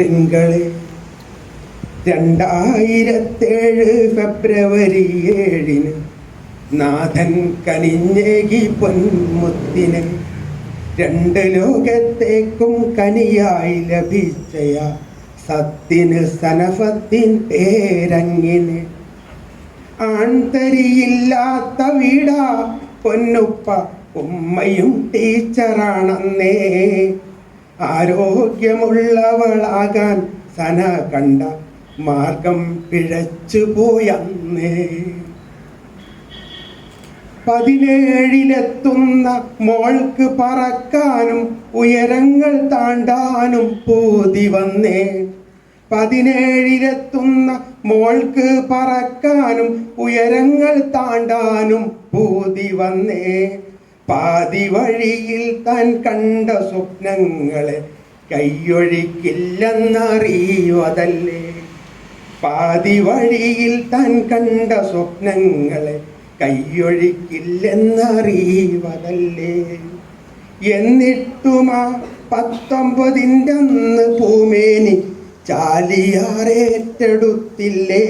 തിങ്കളെ രണ്ടായിരത്തേഴ് ഫെബ്രുവരി ഏഴിന് നാഥൻ കനിഞ്ഞേകി പൊന്മുത്തിനെ. രണ്ട് ലോകത്തേക്കും കനിയായി ലഭിച്ചയ സത്തിന് സനഫത്തിൻ പേരങ്ങിന്. ആൺതരിയില്ലാത്ത വീടാ പൊന്നുപ്പ ഉമ്മയും ടീച്ചറാണെന്നേ. ആരോഗ്യമുള്ളവളാകാൻ സന കണ്ട മാർഗം പിഴച്ചു പോയന്നേ. പതിനേഴിലെത്തുന്ന മോൾക്ക് പറക്കാനും ഉയരങ്ങൾ താണ്ടാനും പൂതി വന്നേ. പതിനേഴിലെത്തുന്ന മോൾക്ക് പറക്കാനും ഉയരങ്ങൾ താണ്ടാനും പൂതി വന്നേ. പാതി വഴിയിൽ താൻ കണ്ട സ്വപ്നങ്ങളെ കൈയൊഴിക്കില്ലെന്നറിയുവതല്ലേ? പാതി വഴിയിൽ താൻ കണ്ട സ്വപ്നങ്ങളെ കൈയൊഴിക്കില്ലെന്നറിയുവതല്ലേ? എന്നിട്ടുമാ പത്തൊമ്പതിന്റെ അന്ന് പൂമേനി ചാലിയാറേറ്റെടുത്തില്ലേ?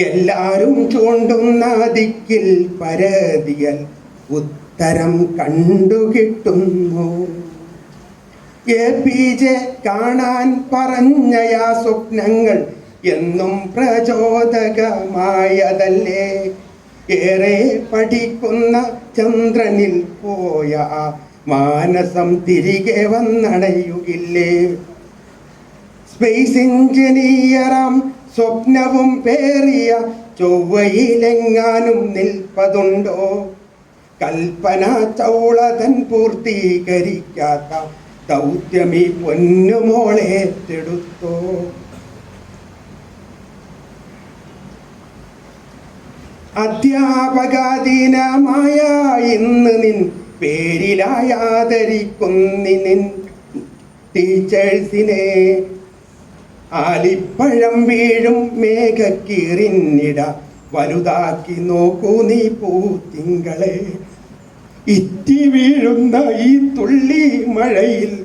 എല്ലാരും ചൂണ്ടുന്ന ദിക്കിൽ പരതിയൽ ഉത്തരം കണ്ടുകിട്ടുന്നു എ പി ജെ കാണാൻ പറഞ്ഞയാ സ്വപ്നങ്ങൾ എന്നും പ്രചോദകമായതല്ലേ? ഏറെ പഠിക്കുന്ന ചന്ദ്രനിൽ പോയ മാനസം തിരികെ വന്നടയുകില്ലേ? സ്പേസ് എഞ്ചിനീയറാം സ്വപ്നവും പേറിയ ചൊവ്വയിലെങ്ങാനും നിൽപ്പതുണ്ടോ? കൽപ്പന ചൗളതൻ പൂർത്തീകരിക്കാത്ത ദൗത്യമീ പൊന്നുമോളേറ്റെടുത്തോ അധ്യാപകാധീനമായ ഇന്ന് നിൻ പേരിലായാദരിക്കുന്നിൻ ടീച്ചേഴ്സിനെ ആലിപ്പഴം വീഴും മേഘക്കീറിന്നിട വലുതാക്കി നോക്കൂ നീ പൂത്തിങ്കളെ. ഇറ്റി വീഴുന്ന ഈ തുള്ളി മഴയിൽ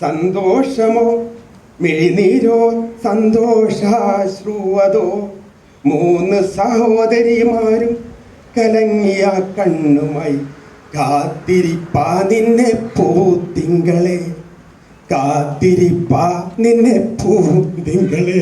സന്തോഷമോ? മിഴിനീരോ സന്തോഷാശ്രുവതോ? മൂന്ന് സഹോദരിമാരും കലങ്ങിയ കണ്ണുമായി കാത്തിരിപ്പാ നിന്നെ പൂത്തിങ്കളെ. കാത്തിരിപ്പാ നിന്നെ പൂന്തിങ്കളെ